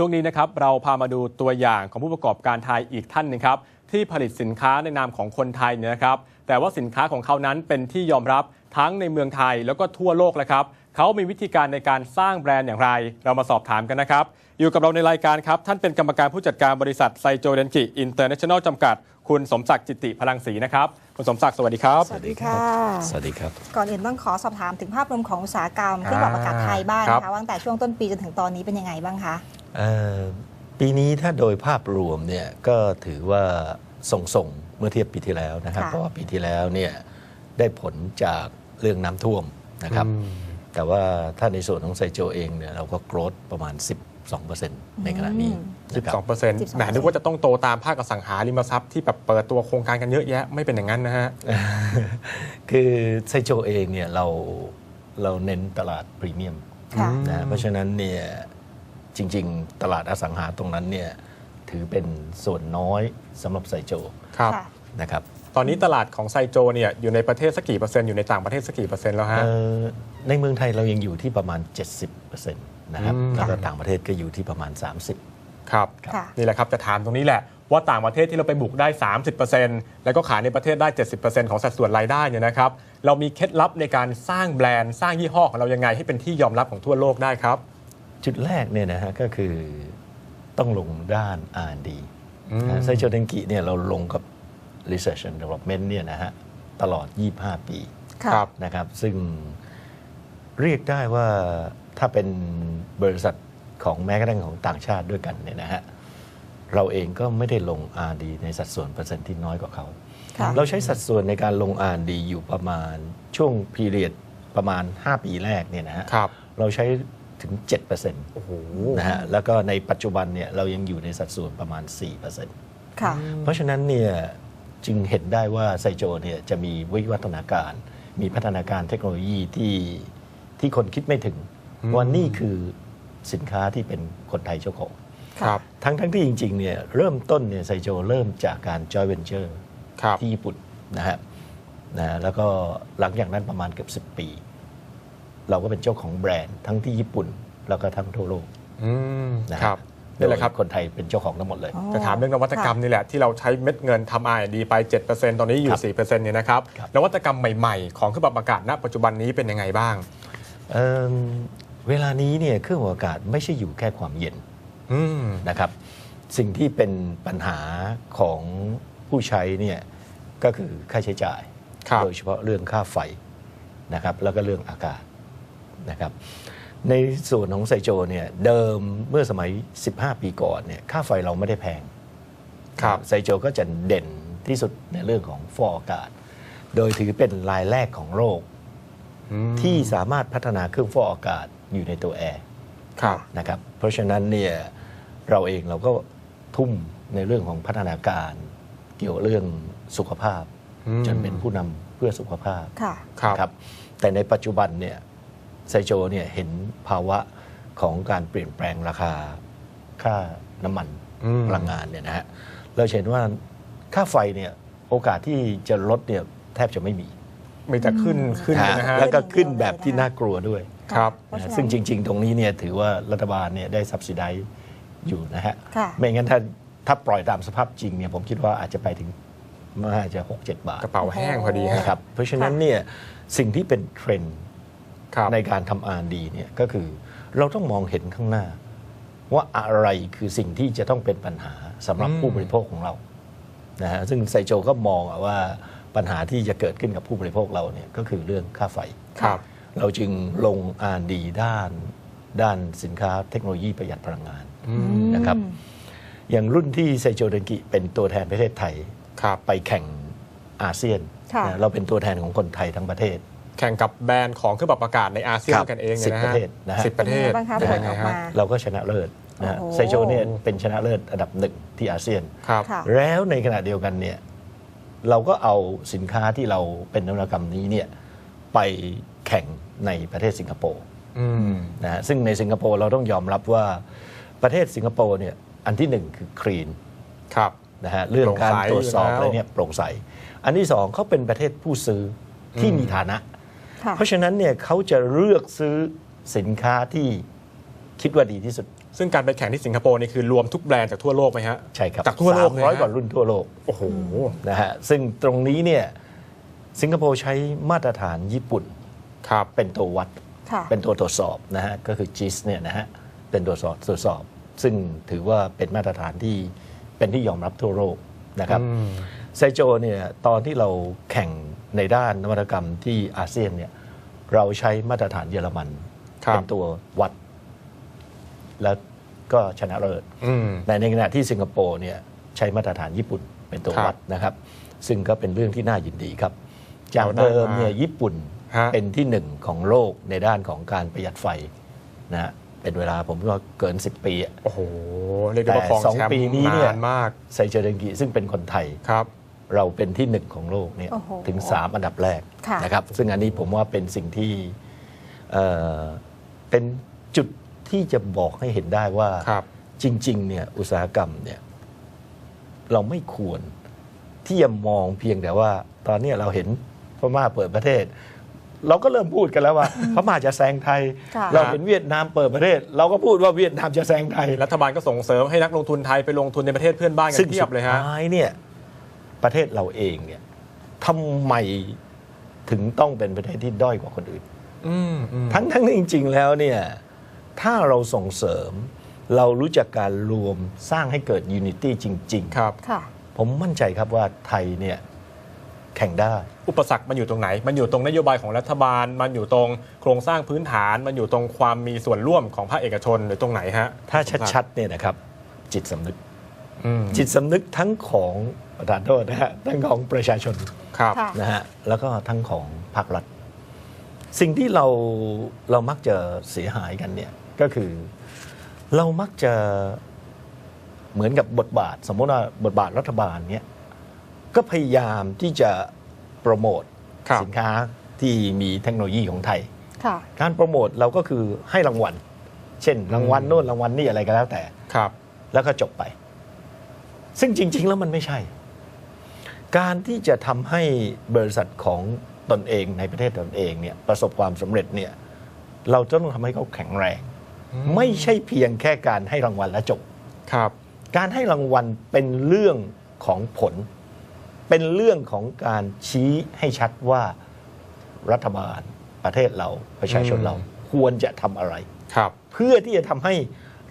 ช่วงนี้นะครับเราพามาดูตัวอย่างของผู้ประกอบการไทยอีกท่านหนึงครับที่ผลิตสินค้าในนามของคนไทยเนี่ยนะครับ แต่ว่าสินค้าของเขานั้นเป็นที่ยอมรับทั้งในเมืองไทยแล้วก็ทั่วโลกแล้วครับ เขามีวิธีการในการสร้างแบรนด์อย่างไร เรามาสอบถามกันนะครับ อยู่กับเราในรายการครับ ท่านเป็นกรรมการผู้จัดการบริษัทไซโจเดนกิอินเตอร์เนชั่นแนลจำกัด คุณสมศักดิ์จิตติพลังศรีนะครับ คุณสมศักดิ์สวัสดีครับ สวัสดีค่ะ สวัสดีครับ ก่อนอื่นต้องขอสอบถามถึงภาพรวมของอุตสาหกรรมเครื่องปรับอากาศไทยบ้างครันะบคะว่าตั้งแต่ช่วงต้นปีจนถึงตอนนี้เป็นยังไงบ้างคะเอ่อปีนี้ถ้าโดยภาพรวมเนี่ยก็ถือว่าส่งๆเมื่อเทียบปีที่แล้วนะครับ เพราะว่าปีที่แล้วเนี่ยได้ผลจากเรื่องน้ำท่วมนะครับ แต่ว่าถ้าในส่วนของไซโจเองเนี่ยเราก็โกรธประมาณ 12%ในขณะนี้นะครับ 12เปอร์เซ็นต์แหมนึกว่าจะต้องโตตามภาคอสังหาริมทรัพย์ที่แบบเปิดตัวโครงการกันเยอะแยะไม่เป็นอย่างนั้นนะฮะ คือไซโจเองเนี่ยเราเราเน้นตลาดพรีเมียมค่ะ นะเพราะฉะนั้นเนี่ยจริง ๆ ตลาดอสังหาตรงนั้นเนี่ยถือเป็นส่วนน้อยสำหรับไซโจ ครับ ค่ะ นะครับ ตอนนี้ตลาดของไซโจเนี่ยอยู่ในประเทศสักกี่เปอร์เซ็นต์อยู่ในต่างประเทศสักกี่เปอร์เซ็นต์แล้วฮะ เอ่อในเมืองไทยเรายังอยู่ที่ประมาณ 70%นะครับอืม แล้วก็ต่างประเทศก็อยู่ที่ประมาณ 30 ครับ ค่ะ นี่แหละครับจะถามตรงนี้แหละ ว่าต่างประเทศที่เราไปบุกได้ 30%แล้วก็ขายในประเทศได้ 70%ของสัดส่วนรายได้เนี่ยนะครับเรามีเคล็ดลับในการสร้างแบรนด์สร้างยี่ห้อของเรายังไงให้เป็นที่ยอมรับของทั่วโลกได้ครับ จุดแรกเนี่ยนะฮะก็คือต้องลงด้าน R&D อืม ไซโจเดนกิเนี่ยเราลงกับ Research and Development เนี่ยนะฮะตลอด 25 ปีค่ะครับ นะครับ ซึ่งเรียกได้ว่าถ้าเป็นบริษัทของแม้กระทั่งของต่างชาติด้วยกันเนี่ยนะฮะเราเองก็ไม่ได้ลง R&D ในสัดส่วนเปอร์เซ็นต์ที่น้อยกว่าเขา ค่ะเราใช้สัดส่วนในการลง R&D อยู่ประมาณช่วงพีเรียดประมาณ 5 ปีแรกเนี่ยนะฮะครับเราใช้ถึง 7%โอ้โหนะฮะแล้วก็ในปัจจุบันเนี่ยเรายังอยู่ในสัดส่วนประมาณ 4%ค่ะ เพราะฉะนั้นเนี่ย จึงเห็นได้ว่าไซโจเนี่ยจะมีวิวัฒนาการ มีพัฒนาการเทคโนโลยีที่ที่คนคิดไม่ถึงอืมว่านี่คือสินค้าที่เป็นคนไทยเจ้าของครับทั้งทั้งที่จริงๆเนี่ยเริ่มต้นเนี่ยไซโจเริ่มจากการ joint venture ครับที่ญี่ปุ่นนะฮะนะฮะแล้วก็หลังจากนั้นประมาณเกือบ10 ปี เราก็เป็นเจ้าของแบรนด์ทั้งที่ญี่ปุ่น แล้วก็ทั้งทั่วโลกอืมนะฮะครับ นี่แหละครับโดยคนไทยเป็นเจ้าของทั้งหมดเลยอ๋อจะถามเรื่องนวัตกรรมนี่แหละที่เราใช้เม็ดเงินทำ R&D ไป 7%ตอนนี้อคยู่รับ4%เนี่ยนะครับครับนวัตกรรมใหม่ๆ ของเครื่องปรับอากาศณปัจจุบันนี้เป็นยังไงบ้างเอิ่มเวลานี้เนี่ยเครื่องอากาศไม่ใช่อยู่แค่ความเย็นอืมนะครับสิ่งที่เป็นปัญหาของผู้ใช้เนี่ยก็คือค่าใช้จ่ายครับโดยเฉพาะเรื่องค่าไฟนะครับแล้วก็เรื่องอากาศนะครับ ในส่วนของไซโจเนี่ยเดิมเมื่อสมัย 15 ปีก่อนเนี่ยค่าไฟเราไม่ได้แพงครับไซโจก็จะเด่นที่สุดในเรื่องของฟอกอากาศ โดยถือเป็นรายแรกของโลกอืมที่สามารถพัฒนาเครื่องฟอกอากาศอยู่ในตัวแอร์ครับนะครับเพราะฉะนั้นเนี่ยเราเองเราก็ทุ่มในเรื่องของพัฒนาการเกี่ยวเรื่องสุขภาพอืมจนเป็นผู้นำเพื่อสุขภาพค่ะครับนะครับแต่ในปัจจุบันเนี่ย ไซโจเนี่ยเห็นภาวะของการเปลี่ยนแปลงราคาค่าน้ำมันอืมพลังงานเนี่ยนะฮะเราเห็นว่าค่าไฟเนี่ยโอกาสที่จะลดเนี่ยแทบจะไม่มีมีแต่ขึ้นขึ้นนะฮะนะฮะแล้วก็ขึ้นแบบที่น่ากลัวด้วยครับเพราะฉะนะนั้นซึ่งจริง ๆ ตรงนี้เนี่ยถือว่ารัฐบาลเนี่ยได้ subsidize อยู่นะฮะค่ะไม่งั้นถ้าถ้าปล่อยตามสภาพจริงเนี่ยผมคิดว่าอาจจะไปถึงน่าจะ6-7บาท กระเป๋าแห้งพอดีฮะนะครับ เพราะฉะนั้นเนี่ยสิ่งที่เป็นเทรนด์ครับ ในการทำ R&D เนี่ยก็คือเราต้องมองเห็นข้างหน้า ว่าอะไรคือสิ่งที่จะต้องเป็นปัญหาสำหรับอืมผู้บริโภคของเรานะฮะซึ่งไซโจก็มองอะว่าปัญหาที่จะเกิดขึ้นกับผู้บริโภคเราเนี่ยก็คือเรื่องค่าไฟครับเราจึงลง R&D ด้านด้านสินค้าเทคโนโลยีประหยัดพลังงานอืมนะครับ อย่างรุ่นที่ไซโจเดนกิเป็นตัวแทนประเทศไทยครับไปแข่งอาเซียนค่ะนะเราเป็นตัวแทนของคนไทยทั้งประเทศ แข่งกับแบรนด์ของเครื่องปรับอากาศในอาเซียนครับกันเองสิเนี่ยบนะฮะประเทศนะฮะสิบประเทศเป็นไงบ้างคะเป็นผลยังไงออกฮะมาเราก็ชนะเลิศนะฮะโอ้โหไซโจเนี่ยเป็นชนะเลิศอันดับหนึ่งที่อาเซียนครับค่ะแล้วในขณะเดียวกันเนี่ยเราก็เอาสินค้าที่เราเป็นนวัตกรรมนี้เนี่ยไปแข่งในประเทศสิงคโปร์อืมนะฮะซึ่งในสิงคโปร์เราต้องยอมรับว่าประเทศสิงคโปร์เนี่ยอันที่หนึ่งคือคลีนครับนะฮะเรื่องการโปร่งใสตรวจสอบอยู่แล้วอะไรเนี่ยโปร่งใส อันที่สองเขาเป็นประเทศผู้ซื้อที่อืมมีฐานะค่ะ เพราะฉะนั้นเนี่ยเขาจะเลือกซื้อสินค้าที่คิดว่าดีที่สุด ซึ่งการไปแข่งที่สิงคโปร์นี่คือรวมทุกแบรนด์จากทั่วโลกไหมฮะใช่ครับจากทั่วโลกเลยร้อยฮะกว่ารุ่นทั่วโลกโอ้โหนะฮะซึ่งตรงนี้เนี่ยสิงคโปร์ใช้มาตรฐานญี่ปุ่นครับเป็นตัววัดค่ะเป็นตัวตรวจสอบนะฮะก็คือ GIS เนี่ยนะฮะเป็นตัวสอบตรวจสอบ ซึ่งถือว่าเป็นมาตรฐานที่เป็นที่ยอมรับทั่วโลกนะครับอืมไซโจเนี่ยตอนที่เราแข่ง ในด้านนวัตกรรมที่อาเซียนเนี่ยเราใช้มาตรฐานเยอรมันครับเป็นตัววัด แล้วก็ชนะเลิศอืมแต่ในขณะที่สิงคโปร์เนี่ยใช้มาตรฐานญี่ปุ่นเป็นตัวครับวัดนะครับ ซึ่งก็เป็นเรื่องที่น่ายินดีครับ จากเอาได้เดิมมาเนี่ยญี่ปุ่นฮะเป็นที่หนึ่งของโลกในด้านของการประหยัดไฟนะฮะเป็นเวลาผมก็เกิน 10 ปีอะโอ้โหเรียกได้ว่าแต่ครองสองแชมป์ปีนี้เนี่ยนานมากไซเจอเดงกิซึ่งเป็นคนไทยครับ เราเป็นที่หนึ่งของโลกเนี่ยโอ้โหถึง 3 อันดับแรกค่ะนะครับ ซึ่งอันนี้ผมว่าเป็นสิ่งที่เอ่อเป็นจุดที่จะบอกให้เห็นได้ว่าครับจริง ๆ เนี่ยอุตสาหกรรมเนี่ยเราไม่ควรที่จะมองเพียงแต่ว่า ตอนเนี้ยเราเห็นพม่าเปิดประเทศ เราก็เริ่มพูดกันแล้วว่าพม่าจะแซงไทยค่ะเราเห็นเวียดนามเปิดประเทศ เราก็พูดว่าเวียดนามจะแซงไทย รัฐบาลก็ส่งเสริมให้นักลงทุนไทยไปลงทุนในประเทศเพื่อนบ้านกัซึ่นงเทียบเลยฮะสุดท้ายเนี่ย ประเทศเราเองเนี่ยทำไมถึงต้องเป็นประเทศที่ด้อยกว่าคนอื่นอืมอืมทั้งทั้งที่จริง ๆ แล้วเนี่ยถ้าเราส่งเสริม เรารู้จักการรวมสร้างให้เกิดยูนิตี้จริงครับค่ะๆผมมั่นใจครับว่าไทยเนี่ยแข่งได้ อุปสรรคมันอยู่ตรงไหน มันอยู่ตรงนโยบายของรัฐบาล มันอยู่ตรงโครงสร้างพื้นฐาน มันอยู่ตรงความมีส่วนร่วมของภาคเอกชนหรือตรงไหนฮะ ถ้าชัดๆเนี่ยนะครับ จิตสำนึกๆอืม จิตสำนึกทั้งของประธานโทษนะฮะทั้งของประชาชนครับค่ะ นะฮะแล้วก็ทั้งของภาครัฐ สิ่งที่เราเรามักจะเสียหายกันเนี่ยก็คือ เรามักจะเหมือนกับบทบาท สมมติว่าบทบาทรัฐบาลเนี่ยก็พยายามที่จะโปรโมทครับ สินค้าที่มีเทคโนโลยีของไทย ค่ะ การโปรโมทเราก็คือให้รางวัล เช่น รางวัลโน่นรางวัลนี่อะไรก็แล้วแต่ ครับ แล้วก็จบไป ซึ่งจริง ๆ แล้วมันไม่ใช่ การที่จะทำให้บริษัทของตนเองในประเทศตนเองเนี่ยประสบความสำเร็จเนี่ยเราจะต้องทำให้เขาแข็งแรงอืมไม่ใช่เพียงแค่การให้รางวัลแล้วจบครับ การให้รางวัลเป็นเรื่องของผล เป็นเรื่องของการชี้ให้ชัดว่ารัฐบาลประเทศเราประชาชนเราควรจะทำอะไร ครับ เพื่อที่จะทำให้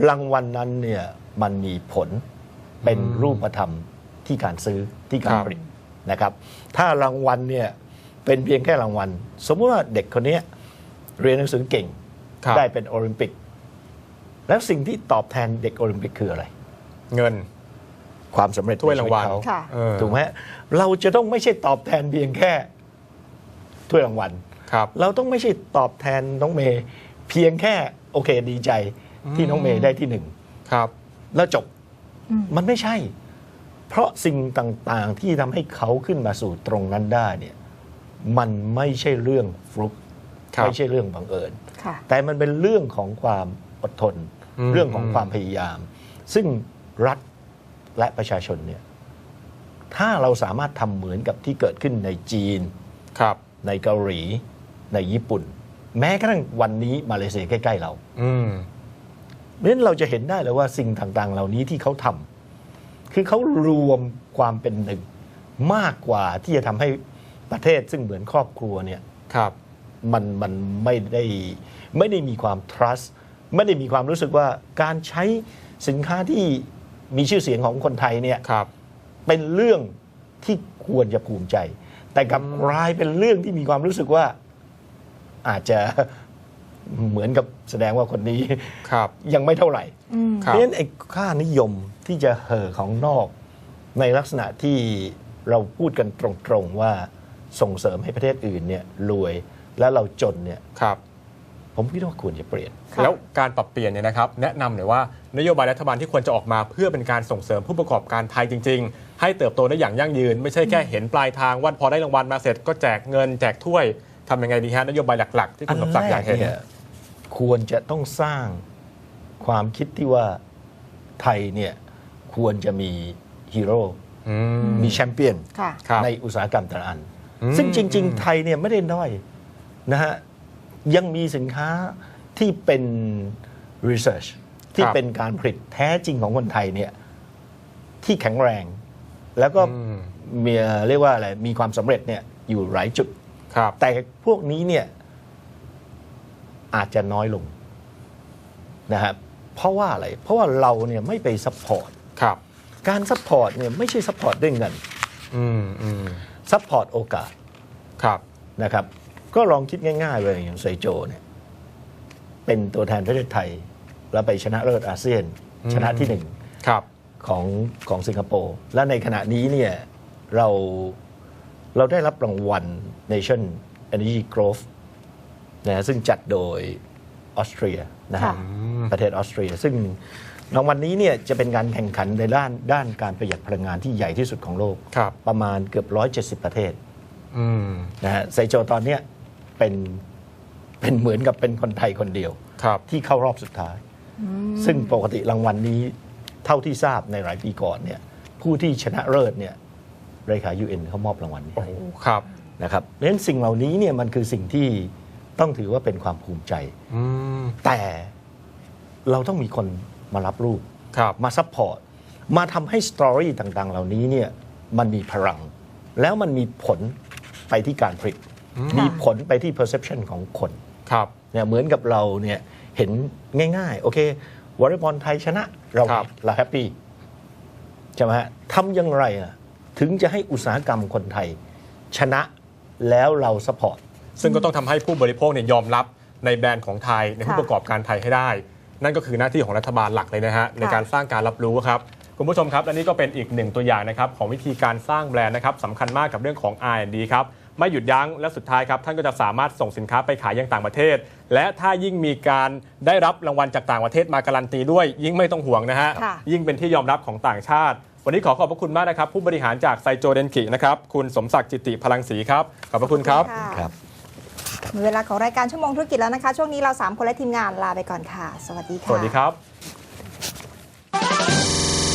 รางวัลนั้นเนี่ยมันมีผล เป็นรูปธรรมที่การซื้อที่การครับผลิตนะครับ ถ้ารางวัลเนี่ยเป็นเพียงแค่รางวัล สมมติว่าเด็กคนเนี้ยเรียนหนังสือเก่งครับได้เป็นโอลิมปิก แล้วสิ่งที่ตอบแทนเด็กโอลิมปิกคืออะไร เงินความสำเร็จถ้วยรางวัลในชีตเขาค่ะเออถูกไหมเราจะต้องไม่ใช่ตอบแทนเพียงแค่ถ้วยรางวัลครับเราต้องไม่ใช่ตอบแทนน้องเมย์เพียงแค่โอเคดีใจที่น้องเมย์ได้ที่หนึ่งครับ แล้วจบอื มมันไม่ใช่ เพราะสิ่งต่างๆที่ทำให้เขาขึ้นมาสู่ตรงนั้นได้เนี่ยมันไม่ใช่เรื่องฟลุกครับไม่ใช่เรื่องบังเอิญค่ะแต่มันเป็นเรื่องของความอดทนอืมเรื่องของความพยายาม ซึ่งรัฐและประชาชนเนี่ยถ้าเราสามารถทำเหมือนกับที่เกิดขึ้นในจีนครับ ในเกาหลี ในญี่ปุ่น แม้กระทั่งวันนี้มาเลเซียใกล้ ๆ เราอืม เพราะฉะนั้นเราจะเห็นได้เลยว่าสิ่งต่างๆ เหล่านี้ที่เขาทำคือเขารวมความเป็นหนึ่งมากกว่าที่จะทำให้ประเทศซึ่งเหมือนครอบครัวเนี่ยครับมันมันไม่ได้ไม่ได้มีความ trust ไม่ได้มีความรู้สึกว่าการใช้สินค้าที่มีชื่อเสียงของคนไทยเนี่ยครับเป็นเรื่องที่ควรจะภูมิใจ แต่กลับกลายเป็นเรื่องที่มีความรู้สึกว่าอาจจะ เหมือนกับแสดงว่าคนนี้ครับยังไม่เท่าไหร่อืมคเพรับราะฉะนั้นไอ้ค่านิยมที่จะเห่อของนอก ในลักษณะที่เราพูดกันตรงๆว่าส่งเสริมให้ประเทศอื่นเนี่ยรวยและเราจนเนี่ยครับผมคิดว่าควรจะเปลี่ยนค่ะแล้วการปรับเปลี่ยนเนี่ยนะครับ แนะนำหน่อยว่านโยบายรัฐบาลที่ควรจะออกมาเพื่อเป็นการส่งเสริมผู้ประกอบการไทยจริง ๆ ให้เติบโตได้อย่างยั่งยืน ไม่ใช่แค่เห็นปลายทางว่าพอได้รางวัลมาเสร็จก็แจกเงินแจกถ้วยทำยังไงดีฮะนโยบายหลัก ๆ ที่คุณสมศักดิ์อยากเห็นเนี่ย ควรจะต้องสร้างความคิดที่ว่าไทยเนี่ยควรจะมีฮีโร่อืมมีแชมเปี้ยนค่ะครับในอุตสาหกรรมแต่ละอันอืมซึ่งจริง ๆ ไทยเนี่ยไม่ได้น้อยนะฮะยังมีสินค้าที่เป็น research ที่ครับเป็นการผลิตแท้จริงของคนไทยเนี่ยที่แข็งแรง แล้วก็อืมมีเรียกว่าอะไรมีความสำเร็จเนี่ยอยู่หลายจุดครับแต่พวกนี้เนี่ย อาจจะน้อยลงนะครับเพราะว่าอะไร เพราะว่าเราเนี่ยไม่ไปซัพพอร์ตครับ การซัพพอร์ตเนี่ยไม่ใช่ซัพพอร์ตด้วยเงินอืมอืมซัพพอร์ตโอกาสครับนะครับ ก็ลองคิดง่ายๆเลยอย่างไซโจเนี่ย เป็นตัวแทนประเทศไทย แล้วไปชนะเลิศอาเซียนอืมชนะที่หนึ่งครับของของสิงคโปร์และในขณะนี้เนี่ยเราเราได้รับรางวัล Nation Energy Growth นะซึ่งจัดโดยออสเตรียนะฮะค่ะประเทศออสเตรีย ซึ่งรางวัลนี้เนี่ยจะเป็นการแข่งขันในด้านด้านการประหยัดพลังงานที่ใหญ่ที่สุดของโลกครับประมาณเกือบ 170 ประเทศอืมนะฮะไซโจตอนเนี้ยเป็นเป็นเหมือนกับเป็นคนไทยคนเดียวครับที่เข้ารอบสุดท้าย ซึ่งปกติรางวัลนี้เท่าที่ทราบในหลายปีก่อนเนี่ยผู้ที่ชนะเลิศเนี่ยเลขา UN เขามอบรางวัลนี้โอ้ให้โหครับนะครับเพราะฉะนั้นสิ่งเหล่านี้เนี่ยมันคือสิ่งที่ ต้องถือว่าเป็นความภูมิใจ อืมแต่เราต้องมีคนมารับรู้ครับ มาซัพพอร์ต มาทำให้สตอรี่ต่างๆ เหล่านี้เนี่ยมันมีพลัง แล้วมันมีผลไปที่การผลิต มีผลไปที่ perception ของคนครับ เนี่ยเหมือนกับเราเนี่ยเห็นง่ายๆ โอเควอลเลย์บอลไทยชนะ เราครับ เราแฮปปี้ใช่ไหมฮะทำอยังไงล่ะถึงจะให้อุตสาหกรรมคนไทย ชนะแล้วเราสปอร์ต ซึ่งก็ต้องทำให้ผู้บริโภคเนี่ยยอมรับในแบรนด์ของไทยในผู้ค่ะประกอบการไทยให้ได้ นั่นก็คือหน้าที่ของรัฐบาลหลักเลยนะฮะในการสร้างการรับรู้ครับคุณผู้ชมครับและนี่ก็เป็นอีกหนึ่งตัวอย่างนะครับของวิธีการสร้างแบรนด์นะครับสำคัญมากกับเรื่องของ R&D ครับไม่หยุดยั้งและสุดท้ายครับท่านก็จะสามารถส่งสินค้าไปขายยังต่างประเทศ และถ้ายิ่งมีการได้รับรางวัลจากต่างประเทศมาการันตีด้วย ยิ่งไม่ต้องห่วงนะฮะค่ะยิ่งเป็นที่ยอมรับของต่างชาติ วันนี้ขอขอบพระคุณมากนะครับ ผู้บริหารจากไซโจเดนกินะครับคุณสมศักดิ์จิติพลังศรีครับขอบพระคุณครับะครับหมด เวลาของรายการชั่วโมงธุรกิจแล้วนะคะ ช่วงนี้เรา 3 คนและทีมงานลาไปก่อนค่ะ สวัสดีค่ะ สวัสดีครับ